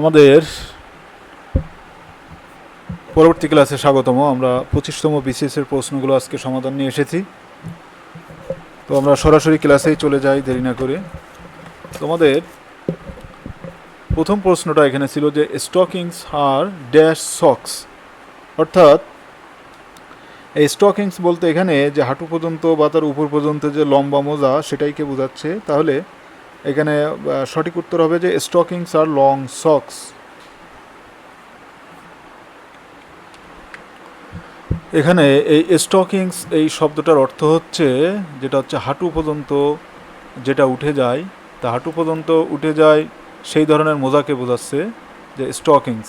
আমাদের পরবর্তী ক্লাসে স্বাগতম। আমরা পঁচিশতম বিসিএস এর প্রশ্নগুলো আজকে সমাধান নিয়ে এসেছি। তো আমরা সরাসরি ক্লাসেই চলে যাই, দেরি না করে। তোমাদের প্রথম প্রশ্নটা এখানে ছিল যে স্টকিংস আর ড্যাশ সক্স অর্থাৎ এই স্টকিংস বলতে এখানে যে হাঁটু পর্যন্ত বা তার উপর পর্যন্ত যে লম্বা মোজা সেটাইকে বোঝাচ্ছে? তাহলে এখানে সঠিক উত্তর হবে যে স্টকিংস আর লং সক্স এখানে এই স্টকিংস এই শব্দটার অর্থ হচ্ছে, যেটা হচ্ছে হাঁটু পর্যন্ত যেটা উঠে যায়, তা হাঁটু পর্যন্ত উঠে যায়, সেই ধরনের মোজাকে বোঝাচ্ছে যে স্টকিংস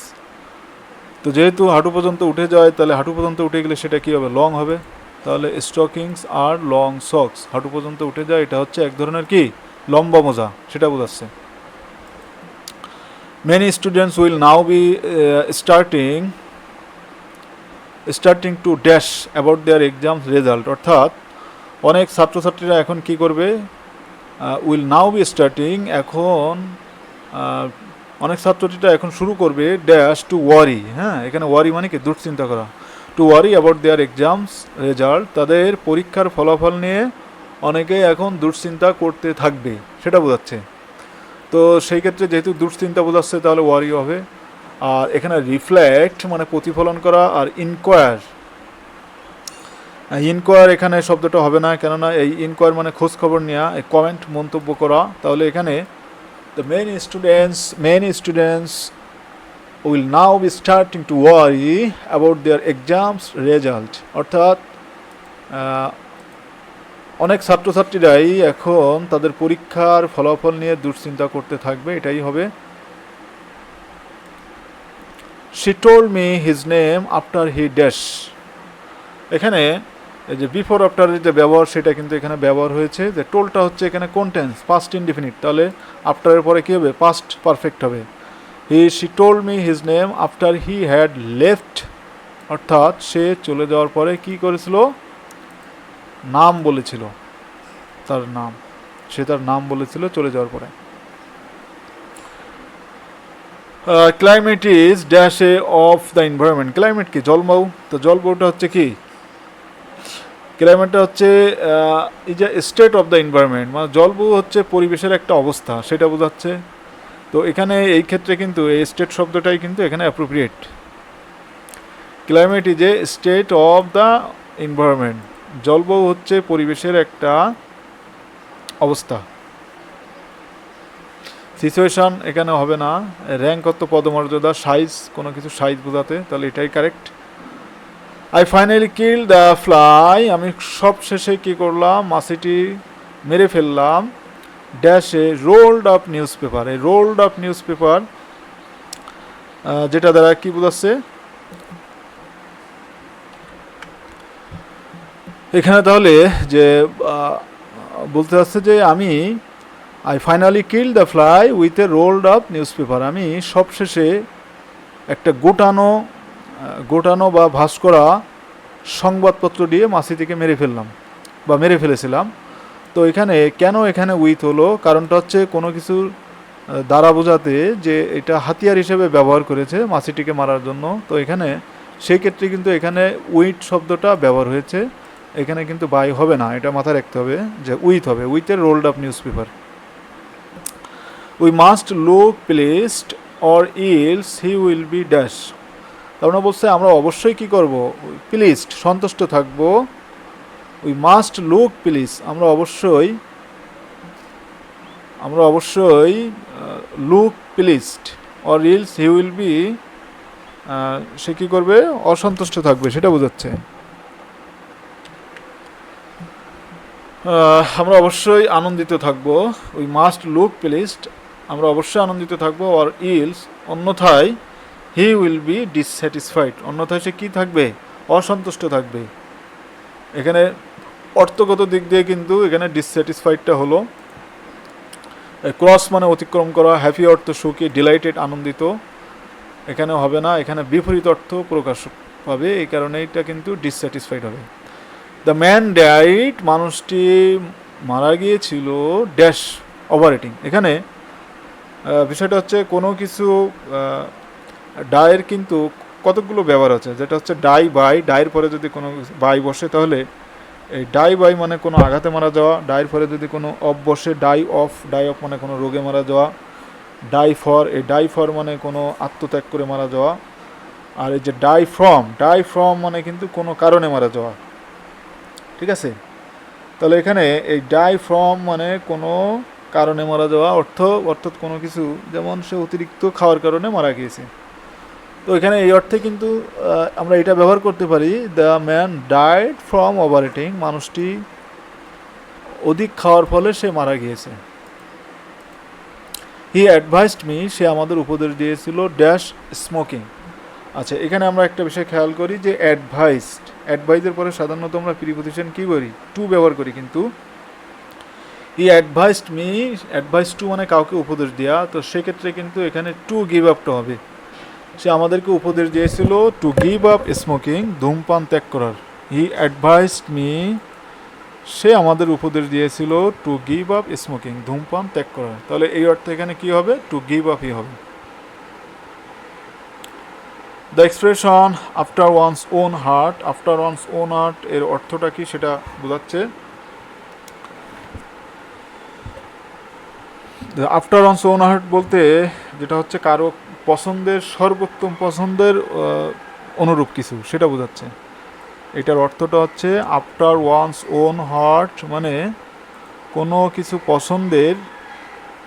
তো যেহেতু হাঁটু পর্যন্ত উঠে যায়, তাহলে হাঁটু পর্যন্ত উঠে গেলে সেটা কী হবে? লং হবে। তাহলে স্টকিংস আর লং সক্স হাঁটু পর্যন্ত উঠে যায়, এটা হচ্ছে এক ধরনের কি? লম্বা মোজা সেটা বোঝাচ্ছে। Many students will now be starting starting to dash about their exam result অর্থাৎ অনেক ছাত্রছাত্রীরা এখন কি করবে? উইল নাও বি স্টার্টিং এখন আহ, অনেক ছাত্রছাত্রীরা এখন শুরু করবে ড্যাশ টু ওয়ারি হ্যাঁ? এখানে ওয়ারি মানে কি? দুশ্চিন্তা করা। To worry about their exams result তাদের পরীক্ষার ফলাফল নিয়ে অনেকেই এখন দুশ্চিন্তা করতে থাকবে, সেটা বোঝাচ্ছে। তো সেই ক্ষেত্রে যেহেতু দুশ্চিন্তা বোঝাচ্ছে, তাহলে ওয়ারি হবে। আর এখানে রিফ্লেক্ট মানে প্রতিফলন করা আর ইনকোয়ার ইনকোয়ার এখানে শব্দটা হবে না, কেননা এই ইনকোয়ার মানে খোঁজ খবর নেওয়া এই কমেন্ট মন্তব্য করা। তাহলে এখানে the men students men students will now be starting to worry about their exams result অর্থাৎ অনেক ছাত্রছাত্রীরাই এখন তাদের পরীক্ষার ফলাফল নিয়ে দুশ্চিন্তা করতে থাকবে, এটাই হবে। She told me his name after he dash এখানে এই যে বিফোর আফটারের যে ব্যবহার, সেটা কিন্তু এখানে ব্যবহার হয়েছে। যে টোলটা হচ্ছে এখানে কোনটেন্স পাস্ট ইনডিফিনিট তাহলে আফটারের পরে কী হবে? পাস্ট পারফেক্ট হবে। He she told me his name after he had left অর্থাৎ সে চলে যাওয়ার পরে কি করেছিল? নাম বলেছিল। তার নাম। সে তার নাম বলেছিল চলে যাওয়ার পরে। Climate is dash of the environment climate কি? জলবায়ু তো জলবায়ুটা হচ্ছে কি? ক্লাইমেটটা হচ্ছে is a state of the environment মানে জলবায়ু হচ্ছে পরিবেশের একটা অবস্থা, সেটা বোঝাচ্ছে। তো এখানে এই ক্ষেত্রে কিন্তু এই স্টেট শব্দটাই কিন্তু এখানে appropriate climate is a state of the environment জলবায়ু হচ্ছে পরিবেশের একটা অবস্থা। সিচুয়েশন এখানে হবে না। র্যাঙ্ক কত পদমর্যাদা সাইজ কোনো কিছু সাইজ বোঝাতে, তাহলে এটাই correct I finally kill the fly আমি সব শেষে কী করলাম? মাসিটি মেরে ফেললাম। ড্যাশে রোল্ড আপ নিউজ পেপার এই রোল্ড আপ নিউজ পেপার যেটা দ্বারা কি বোঝাচ্ছে? এখানে তাহলে যে বলতে চাচ্ছে যে আমি I finally kill the fly with a rolled up newspaper আমি সবশেষে একটা গোটানো গোটানো বা ভাস করা সংবাদপত্র দিয়ে মাসিটিকে মেরে ফেললাম বা মেরে ফেলেছিলাম। তো এখানে কেন এখানে উইথ হলো? কারণটা হচ্ছে কোনো কিছুর দ্বারা বোঝাতে যে এটা হাতিয়ার হিসেবে ব্যবহার করেছে মাসিটিকে মারার জন্য। তো এখানে সেই ক্ষেত্রে কিন্তু এখানে উইথ শব্দটা ব্যবহার হয়েছে। এখানে কিন্তু বাই হবে না, এটা মাথায় রাখতে হবে যে উইথ হবে উইথের rolled up newspaper we must look pleased or else he will be dash তার মানে বলছে আমরা অবশ্যই কি করব? প্লিজড সন্তুষ্ট থাকব। উই মাস্ট লুক প্লিজ আমরা অবশ্যই আমরা অবশ্যই look pleased or else he will be সে কী করবে? অসন্তুষ্ট থাকবে, সেটা বোঝাচ্ছে। আমরা অবশ্যই আনন্দিত থাকব। উই মাস্ট লুক প্লিজড আমরা অবশ্যই আনন্দিত থাকব। আর ইলস অন্যথায় হি উইল বি ডিসস্যাটিসফাইড অন্যথায় সে কী থাকবে? অসন্তুষ্ট থাকবে। এখানে অর্থগত দিক দিয়ে কিন্তু এখানে ডিসস্যাটিসফাইডটা হলো। ক্রস মানে অতিক্রম করা হ্যাপি অর্থ সুখী ডিলাইটেড আনন্দিত। এখানে হবে না, এখানে বিপরীত অর্থ প্রকাশ পাবে। এই কারণে এটা কিন্তু ডিসস্যাটিসফাইড হবে। দ্য ম্যান ডাইট মানুষটি মারা গিয়েছিল ড্যাশ অপারেটিং এখানে বিষয়টা হচ্ছে কোনো কিছু ডায়ের কিন্তু কতগুলো ব্যবহার আছে? যেটা হচ্ছে ডাই বাই ডায়ের পরে যদি কোনো বাই বসে তাহলে, এই ডাই বাই মানে কোনো আঘাতে মারা যাওয়া ডায়ের পরে যদি কোনো অফ বসে ডাই অফ ডাই অফ মানে কোনো রোগে মারা যাওয়া ডাই ফর এই ডাই ফর মানে কোনো আত্মত্যাগ করে মারা যাওয়া, আর এই যে ডাই ফ্রম ডাই ফ্রম মানে কিন্তু কোনো কারণে মারা যাওয়া। ঠিক আছে? তাহলে এখানে এই ডাই ফ্রম মানে কোনো কারণে মারা যাওয়া অর্থ, অর্থাৎ কোনো কিছু, যেমন সে অতিরিক্ত খাওয়ার কারণে মারা গিয়েছে। তো এখানে এই অর্থে কিন্তু আমরা এটা ব্যবহার করতে পারি the man died from overeating মানুষটি অধিক খাওয়ার ফলে সে মারা গিয়েছে। হি অ্যাডভাইসড মি সে আমাদের উপদেশ দিয়েছিল ড্যাশ স্মোকিং আচ্ছা এখানে আমরা একটা বিষয় খেয়াল করি যে অ্যাডভাইসড অ্যাডভাইসের পরে সাধারণত আমরা প্রিপোজিশন কী করি? টু ব্যবহার করি কিন্তু। He advised me advise to মানে কাউকে উপদেশ দেওয়া তো সেক্ষেত্রে কিন্তু এখানে টু গিভ আপটা হবে। সে আমাদেরকে উপদেশ দিয়েছিল টু গিভ আপ স্মোকিং ধূমপান ত্যাগ করার। হি অ্যাডভাইসড মি সে আমাদের উপদেশ দিয়েছিল টু গিভ আপ স্মোকিং ধূমপান ত্যাগ করার। তাহলে এই অর্থে এখানে কি হবে? টু গিভ আপই হবে। The expression after one's own heart after one's own heart এর অর্থটা কি সেটা বোঝাচ্ছে? আফটার ওয়ান্স ওন হার্ট বলতে যেটা হচ্ছে কারও পছন্দের, সর্বোত্তম পছন্দের অনুরূপ কিছু, সেটা বোঝাচ্ছে। এটার অর্থটা হচ্ছে আফটার ওয়ান্স ওন হার্ট মানে কোনো কিছু পছন্দের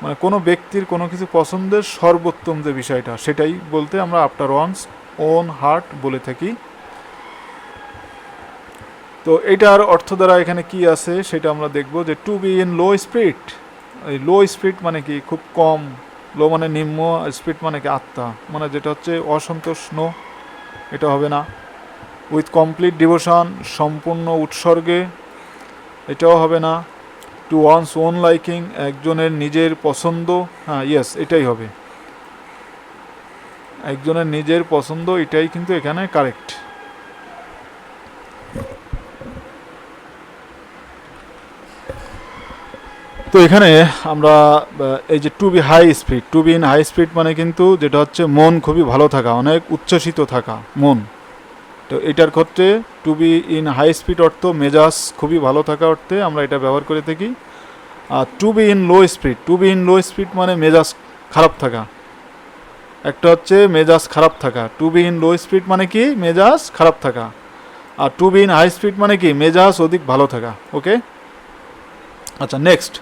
মানে কোনো ব্যক্তির কোনো কিছু পছন্দের সর্বোত্তম যে বিষয়টা, সেটাই বলতে আমরা আফটার ওয়ান্স ওন হার্ট বলে থাকি। তো এটার অর্থ দ্বারা এখানে কি আছে সেটা আমরা দেখব যে to be in low speed এই লো স্পিড মানে কি? খুব কম লো মানে নিম্ন স্পিড মানে কি? আত্মা মানে যেটা হচ্ছে অসন্তোষ নো এটা হবে না। উইথ কমপ্লিট ডিভোশন সম্পূর্ণ উৎসর্গে, এটাও হবে না। টু ওয়ান্স ওন লাইকিং একজনের নিজের পছন্দ হ্যাঁ ইয়েস এটাই হবে। একজনের নিজের পছন্দ, এটাই কিন্তু এখানে কারেক্ট তো এখানে আমরা এই যে to be high speed to be in high speed মানে কিন্তু যেটা হচ্ছে মন খুবই ভালো থাকা, অনেক উচ্ছ্বসিত থাকা, মন। তো এটার ক্ষেত্রে to be in high speed অর্থ মেজাজ খুবই ভালো থাকা অর্থে আমরা এটা ব্যবহার করে থাকি। আর to be in low speed to be in low speed মানে মেজাজ খারাপ থাকা। একটা হচ্ছে মেজাজ খারাপ থাকা। To be in low speed মানে কি? মেজাজ খারাপ থাকা। আর to be in high speed মানে কি? মেজাজ অধিক ভালো থাকা। ওকে? আচ্ছা next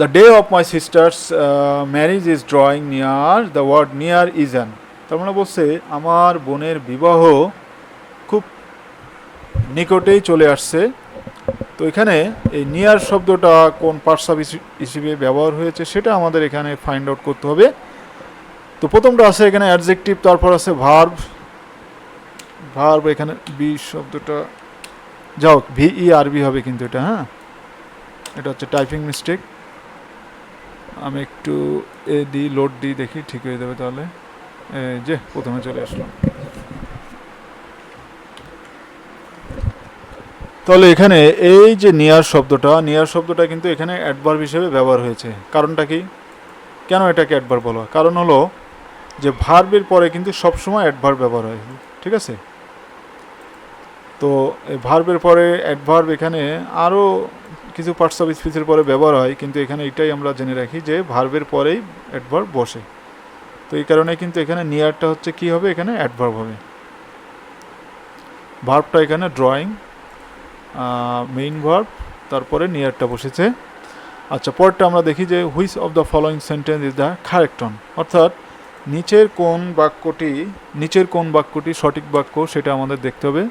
the day of my sister's marriage is drawing near the word near is an তার মানে বলছে, আমার বোনের বিবাহ খুব নিকটেই চলে আসছে। তো এখানে এই নিয়ার শব্দটা কোন পার্টস হিসেবে ব্যবহার হয়েছে সেটা আমাদের এখানে ফাইন্ড আউট করতে হবে। তো প্রথমটা আছে এখানে অ্যাডজেক্টিভ তারপর আছে ভার্ব ভার্ব এখানে বি শব্দটা, যাও ভিই আরবি হবে কিন্তু এটা হ্যাঁ? এটা হচ্ছে টাইপিং মিস্টেক আমি একটু এ দিই লোড দিই, দেখি ঠিক হয়ে যাবে তাহলে। যে, প্রথমে চলে আসলাম। তাহলে এখানে এই যে নিয়ার শব্দটা নিয়ার শব্দটা কিন্তু এখানে অ্যাডভার্ব হিসেবে ব্যবহার হয়েছে। কারণটা কি? কেন এটাকে অ্যাডভার্ব বলা? কারণ হলো যে ভার্বের পরে কিন্তু সবসময় অ্যাডভার্ব ব্যবহার হয়, ঠিক আছে? তো এই ভার্বের পরে অ্যাডভার্ব এখানে আরও কিছু পার্টস অফ স্পিচের পরে ব্যবহার হয়, কিন্তু এখানে এটাই আমরা জেনে রাখি যে ভার্বের পরেই অ্যাডভার্ব বসে। তো এই কারণে কিন্তু এখানে নিয়ারটা হচ্ছে কি হবে? এখানে অ্যাডভার্ব হবে। ভার্বটা এখানে ড্রয়িং মেইন ভার্ব তারপরে নিয়ারটা বসেছে। আচ্ছা পরটা আমরা দেখি যে which of the following sentence is the correct one অর্থাৎ নিচের কোন বাক্যটি, নিচের কোন বাক্যটি সঠিক বাক্য সেটা আমাদের দেখতে হবে।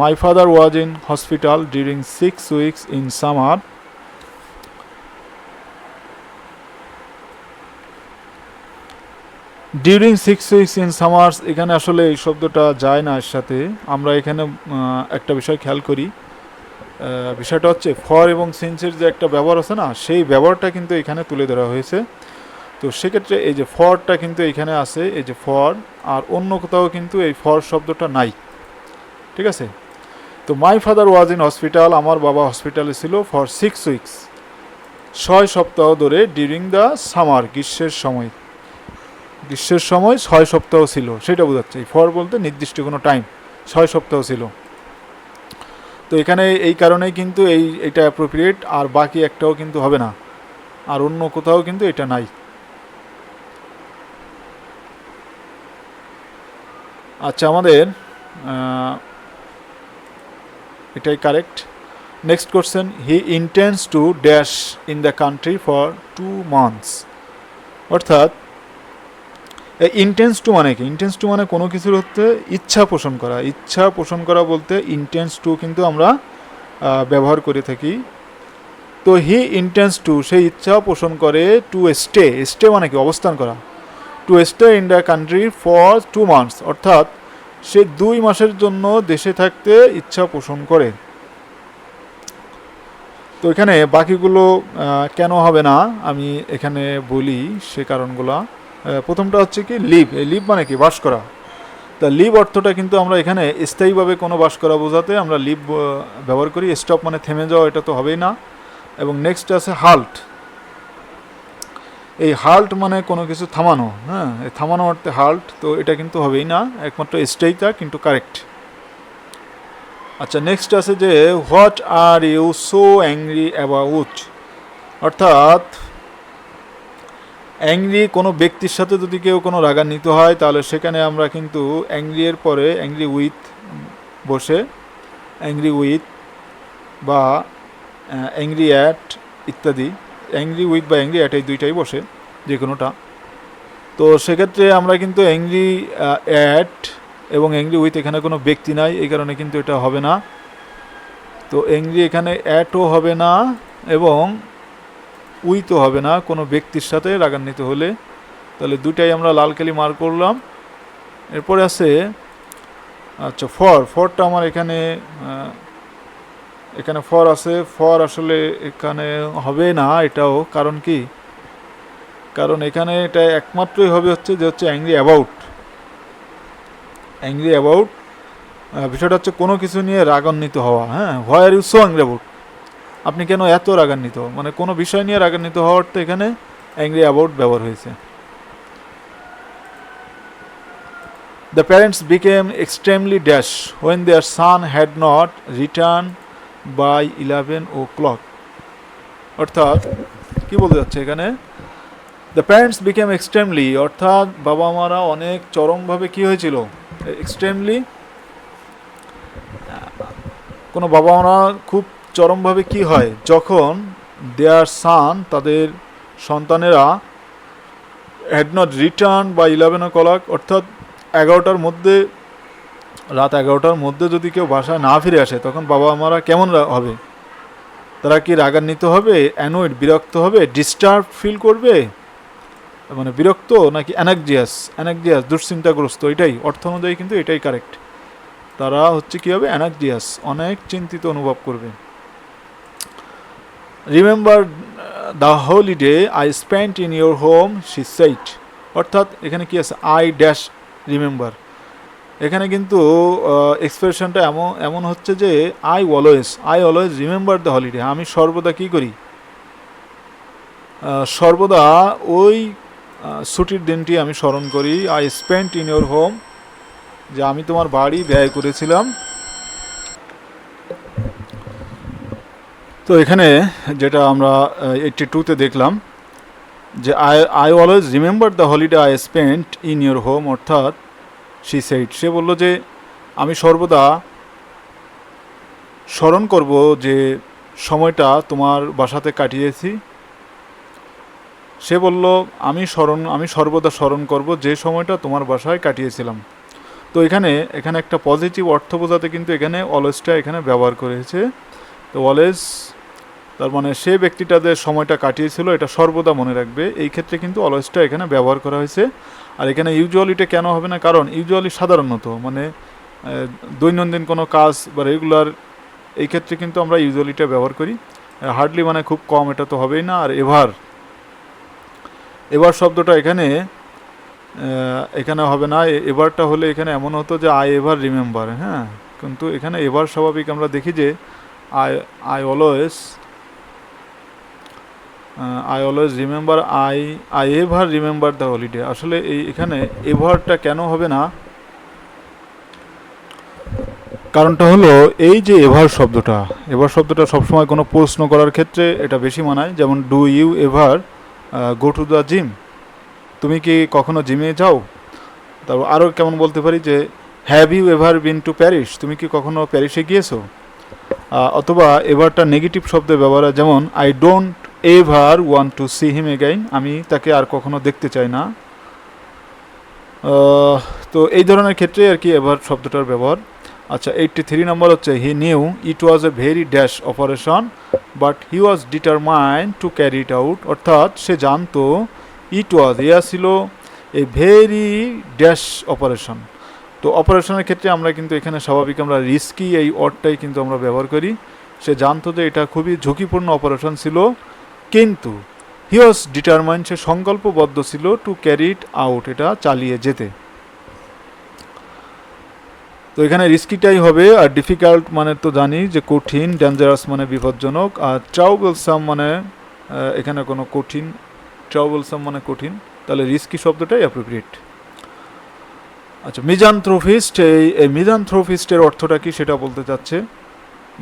My father was in hospital during six weeks in summer during six weeks in summers এখানে আসলে এই শব্দটা যায় না এর সাথে। আমরা এখানে একটা বিষয় খেয়াল করি। বিষয়টা হচ্ছে ফর এবং সিন্সের যে একটা ব্যবহার আছে না, সেই ব্যবহারটা কিন্তু এখানে তুলে ধরা হয়েছে। তো সেক্ষেত্রে এই যে ফরটা কিন্তু এখানে আছে, এই যে ফর, আর অন্য কোথাও কিন্তু এই ফর শব্দটা নাই। ঠিক আছে? তো my father was in hospital, আমার বাবা হসপিটালে ছিল ফর সিক্স উইকস ছয় সপ্তাহ ধরে ডিউরিং দ্য সামার গ্রীষ্মের সময়। গ্রীষ্মের সময় ছয় সপ্তাহ ছিল, সেটা বোঝাচ্ছে। ফর বলতে নির্দিষ্ট কোনো টাইম ছয় সপ্তাহ ছিল। তো এখানে এই কারণেই কিন্তু এই, এটা অ্যাপ্রোপ্রিয়েট আর বাকি একটাও কিন্তু হবে না। আর অন্য কোথাও কিন্তু এটা নাই। আচ্ছা আমাদের এটাই correct next question he intends to dash in the country for two months অর্থাৎ ইন্টেন্স টু মানে কি? ইন্টেন্স টু মানে কোনো কিছুর হচ্ছে ইচ্ছা পোষণ করা। ইচ্ছা পোষণ করা বলতে ইন্টেন্স টু কিন্তু আমরা ব্যবহার করে থাকি। তো হি ইন্টেন্স টু সেই ইচ্ছা পোষণ করে টু স্টে স্টে মানে কি? অবস্থান করা। To stay in the country for two months অর্থাৎ সে দুই মাসের জন্য দেশে থাকতে ইচ্ছা পোষণ করে। তো এখানে বাকিগুলো কেন হবে না আমি এখানে বলি সে কারণগুলো। প্রথমটা হচ্ছে কি লিভ। এই লিভ মানে কি? বাস করা। তা লিভ অর্থটা কিন্তু আমরা এখানে স্থায়ীভাবে কোনো বাস করা বোঝাতে আমরা লিভ ব্যবহার করি। স্টপ মানে থেমে যাওয়া, এটা তো হবেই না। এবং নেক্সট আছে হাল্ট। এই হাল্ট মানে কোনো কিছু থামানো হ্যাঁ? এই থামানো অর্থে হাল্ট, তো এটা কিন্তু হবেই না। একমাত্র স্টেইটা কিন্তু কারেক্ট। আচ্ছা নেক্সট আছে যে what are you so angry about? অর্থাৎ অ্যাংরি কোনো ব্যক্তির সাথে যদি কেউ কোনো রাগান্বিত হয়, তাহলে সেখানে আমরা কিন্তু অ্যাংরি এর পরে অ্যাংরি উইথ বসে, অ্যাংরি উইথ বা অ্যাংরি অ্যাট ইত্যাদি, অ্যাংরি উইথ বা অ্যাংরি অ্যাট এই দুইটাই বসে যে কোনোটা তো সেক্ষেত্রে আমরা কিন্তু অ্যাংরি অ্যাট এবং অ্যাংরি উইথ এখানে কোনো ব্যক্তি নাই, এই কারণে কিন্তু এটা হবে না। তো অ্যাংরি এখানে অ্যাটও হবে না এবং উইথও হবে না, কোনো ব্যক্তির সাথে রাগান্বিত হলে। তাহলে দুটাই আমরা লাল কালি মার করলাম। এরপরে আছে আচ্ছা ফর, ফরটা আমার এখানে এখানে ফর আছে। ফর আসলে এখানে হবে না এটাও। কারণ কি? কারণ এখানে এটা একমাত্রই হবে হচ্ছে যে হচ্ছে অ্যাংরি অ্যাবাউট অ্যাংরি অ্যাবাউট বিষয়টা হচ্ছে কোনো কিছু নিয়ে রাগান্বিত হওয়া। হ্যাঁ where you so angry about আপনি কেন এত রাগান্বিত? মানে কোনো বিষয় নিয়ে রাগান্বিত হওয়ার তো এখানে অ্যাংরি অ্যাবাউট ব্যবহার হয়েছে। The parents became extremely dash when their son had not return by eleven o'clock অর্থাৎ, কি বলতে যাচ্ছে এখানে? দ্য প্যারেন্টস বিকেম এক্সট্রিমলি অর্থাৎ বাবা মারা অনেক চরমভাবে কি হয়েছিল? এক্সট্রিমলি কোনো বাবা মারা খুব চরমভাবে কি হয়? যখন দেয়ার সান তাদের সন্তানেরা had not return by eleven o'clock অর্থাৎ এগারোটার মধ্যে, রাত এগারোটার মধ্যে যদি কেউ বাসায় না ফিরে আসে, তখন বাবা মারা কেমন হবে? তারা কি রাগান্বিত হবে? অ্যানোয়েড বিরক্ত হবে? ডিস্টার্ব ফিল করবে? মানে বিরক্ত নাকি অ্যানাকজিয়াস অ্যানাকজিয়াস দুশ্চিন্তাগ্রস্ত, এটাই। অর্থ অনুযায়ী কিন্তু এটাই কারেক্ট তারা হচ্ছে কী হবে? অ্যানাকজিয়াস অনেক চিন্তিত অনুভব করবে। Remember the holiday I spent in your home she said অর্থাৎ এখানে কি আছে? আই ড্যাশ রিমেম্বার এখানে কিন্তু এক্সপ্রেশনটা এমন এমন হচ্ছে যে I always I always remember the holiday আমি সর্বদা কী করি? সর্বদা ওই ছুটির দিনটি আমি স্মরণ করি। I spent in your home যে আমি তোমার বাড়ি ব্যয় করেছিলাম। তো এখানে যেটা আমরা এইটটি টুতে দেখলাম যে I I always remember the holiday I spent in your home অর্থাৎ সি সেইট সে বলল যে আমি সর্বদা স্মরণ করব যে সময়টা তোমার বাসাতে কাটিয়েছি। সে বলল, আমি স্মরণ, আমি সর্বদা স্মরণ করব যে সময়টা তোমার বাসায় কাটিয়েছিলাম। তো এখানে এখানে একটা পজিটিভ অর্থ বোঝাতে কিন্তু এখানে অলওয়েজটা এখানে ব্যবহার করেছে। তো অলওয়েজ তার মানে সে ব্যক্তিটা যে সময়টা কাটিয়েছিল, এটা সর্বদা মনে রাখবে। এই ক্ষেত্রে কিন্তু অলওয়েজটা এখানে ব্যবহার করা হয়েছে। আর এখানে ইউজুয়ালিটা কেন হবে না? কারণ ইউজুয়ালি সাধারণত মানে দৈনন্দিন কোনো কাজ বা রেগুলার, এই ক্ষেত্রে কিন্তু আমরা ইউজুয়ালিটা ব্যবহার করি। হার্ডলি মানে খুব কম, এটা তো হবেই না। আর এভার এবার শব্দটা এখানে এখানে হবে না। এবারটা হলে এখানে এমন হতো যে, আই এভার রিমেম্বার হ্যাঁ? কিন্তু এখানে এবার স্বাভাবিক আমরা দেখি যে, I I always I always remember I I ever remember the holiday আসলে এই এখানে এভারটা কেন হবে না? কারণটা হলো এই যে এভার শব্দটা এভার শব্দটা সবসময় কোনো প্রশ্ন করার ক্ষেত্রে এটা বেশি মানায়। যেমন do you ever go to the gym তুমি কি কখনো জিমে যাও? তারপর আরও কেমন বলতে পারি যে have you ever been to Paris তুমি কি কখনো প্যারিসে গিয়েছো? অথবা এভারটা নেগেটিভ শব্দে ব্যবহার যেমন I don't ever want to see him again. আমি তাকে আর কখনো দেখতে চাই না। তো এই ধরনের ক্ষেত্রে আর কি এভার শব্দটার ব্যবহার। আচ্ছা এইটটি থ্রি নম্বর হচ্ছে he knew it was a very dash operation, but he was determined to carry it out. অর্থাৎ সে জানতো ইট ওয়াজ ইয়া ছিল এ ভেরি ড্যাশ অপারেশন। তো অপারেশনের ক্ষেত্রে আমরা কিন্তু এখানে স্বাভাবিক আমরা রিস্কি এই অর্ডটাই কিন্তু আমরা ব্যবহার করি। সে জানতো যে এটা খুবই ঝুঁকিপূর্ণ অপারেশন ছিল। কিন্তু হি ওয়াজ ডিটারমাইন্ড সে সংকল্পবদ্ধ ছিল টু ক্যারি ইট আউট এটা চালিয়ে যেতে। তো এখানে রিস্কিটাই হবে, আর ডিফিকাল্ট মানে তো জানি যে কঠিন ডেঞ্জারাস মানে বিপজ্জনক, আর ট্রাউবলসাম মানে এখানে কোনো কঠিন ট্রাউবলসাম মানে কঠিন, তাহলে রিস্কি শব্দটাই অ্যাপ্রোপ্রিয়েট আচ্ছা মিজানথ্রোফিস্ট এই এই মিজানথ্রোফিস্টের অর্থটা কি সেটা বলতে চাচ্ছে?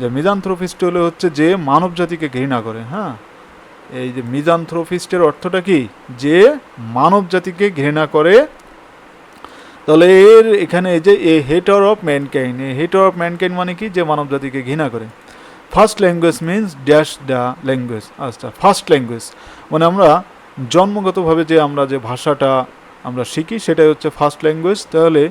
যে মিজানথ্রোফিস্ট হলে হচ্ছে যে মানব জাতিকে ঘৃণা করে হ্যাঁ? এই যে মিজানথ্রোফিস্টের অর্থটা কি? যে মানব জাতিকে ঘৃণা করে। তাহলে এর এখানে এই যে a hater of mankind a hater of mankind মানে কি? যে মানব জাতিকে ঘৃণা করে। First language means dash the language আচ্ছা ফার্স্ট ল্যাঙ্গুয়েজ মানে আমরা জন্মগতভাবে যে আমরা যে ভাষাটা আমরা শিখি, সেটাই হচ্ছে ফার্স্ট ল্যাঙ্গুয়েজ তাহলে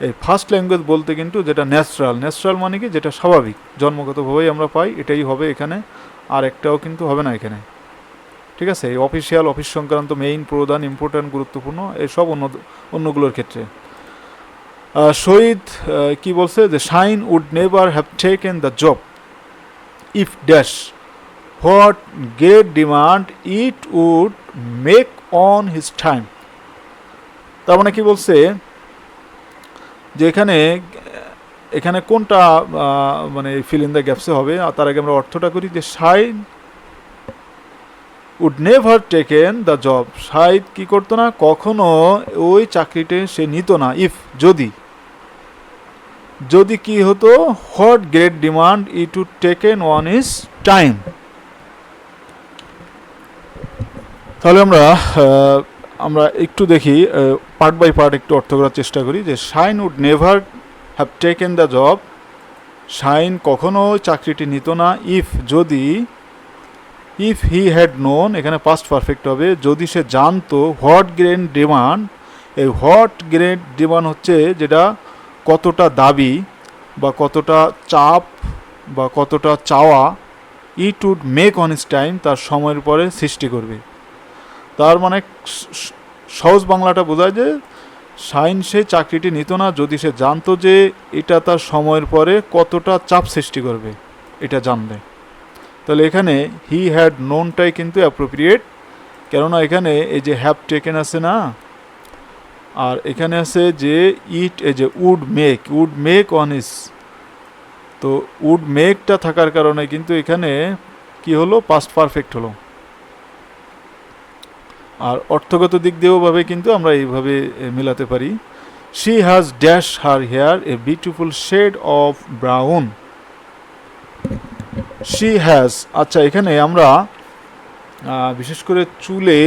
এই ফার্স্ট ল্যাঙ্গুয়েজ বলতে কিন্তু যেটা ন্যাচারাল ন্যাচারাল মানে কি? যেটা স্বাভাবিক। জন্মগতভাবেই আমরা পাই, এটাই হবে এখানে। আর একটাও কিন্তু হবে না এখানে। ঠিক আছে, এই অফিসিয়াল অফিস সংক্রান্ত মেইন প্রধান ইম্পর্ট্যান্ট গুরুত্বপূর্ণ এসব অন্য, অন্যগুলোর ক্ষেত্রে। শহীদ কি বলছে? যে Shine would never have taken the job if dash what great demand it would make on his time তার মানে কি বলছে? যে এখানে এখানে কোনটা মানে ফিল ইন দ্য গ্যাপসে হবে? আর তার আগে আমরা অর্থটা করি যে Shine would never taken the job Shahid কি করতো না? কখনো ওই চাকরিতে সে নিত না। ইফ যদি। যদি কি হতো? What great demand E to taken one is time তাহলে আমরা আমরা একটু দেখি পার্ট বাই পার্ট একটু অর্থ করার চেষ্টা করি যে Shine would never have taken the job Shine কখনো চাকরিটি নিত না। ইফ যদি ইফ হি হ্যাড নোন এখানে পাস্ট পারফেক্ট হবে, যদি সে জানতো হোয়াট গ্রেন ডিমান্ড এই হোয়াট গ্রেন ডিমান্ড হচ্ছে যেটা কতটা দাবি বা কতটা চাপ বা কতটা চাওয়া it would make on his time তার সময়ের পরে সৃষ্টি করবে। তার মানে সহজ বাংলাটা বোঝায় যে সাইন সে চাকরিটি নিত না, যদি সে জানতো যে এটা তার সময়ের পরে কতটা চাপ সৃষ্টি করবে, এটা জানবে। তাহলে এখানে হি হ্যাড নোনটাই কিন্তু অ্যাপ্রোপ্রিয়েট কেননা এখানে এই যে হ্যাভ টেকেন আছে না, আর এখানে আছে যে ইট এই যে would make would make on his তো উড মেকটা থাকার কারণে কিন্তু এখানে কি হলো? পাস্ট পারফেক্ট হলো। আর অর্থগত দিক দিয়েও ভাবে কিন্তু আমরা এইভাবে মেলাতে পারি। She has dash her hair a beautiful shade of brown she has আচ্ছা এখানে আমরা বিশেষ করে চুলে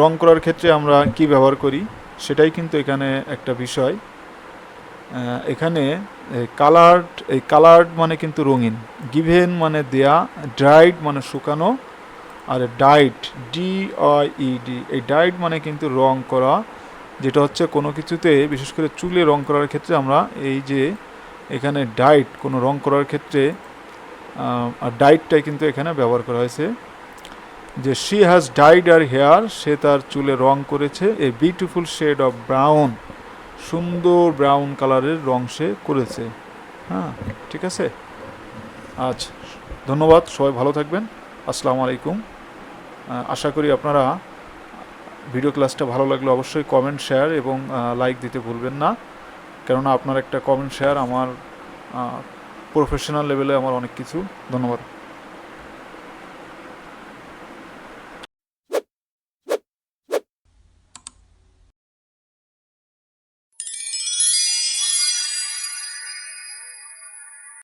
রং করার ক্ষেত্রে আমরা কি ব্যবহার করি? সেটাই কিন্তু এখানে একটা বিষয়। এখানে কালার্ড এই কালার্ড মানে কিন্তু রঙিন। গিভেন মানে দেয়া ড্রাইড মানে শুকানো, আর ডাইট ডি ডি এই ডাইট মানে কিন্তু রং করা, যেটা হচ্ছে কোনো কিছুতে, বিশেষ করে চুলে রং করার ক্ষেত্রে আমরা এই যে, এখানে ডাইট কোনো রং করার ক্ষেত্রে আর ডাইটটাই কিন্তু এখানে ব্যবহার করা হয়েছে। যে she has dyed her hair সে তার চুলে রং করেছে। A beautiful shade of brown সুন্দর ব্রাউন কালারের রং সে করেছে। হ্যাঁ ঠিক আছে? আচ্ছা ধন্যবাদ, সবাই ভালো থাকবেন। আসসালামু আলাইকুম। আশা করি আপনারা ভিডিও ক্লাসটা ভালো লাগলে অবশ্যই কমেন্ট শেয়ার এবং লাইক দিতে ভুলবেন না। কেননা আপনার একটা কমেন্ট শেয়ার আমার প্রফেশনাল লেভেলে আমার অনেক কিছু। ধন্যবাদ।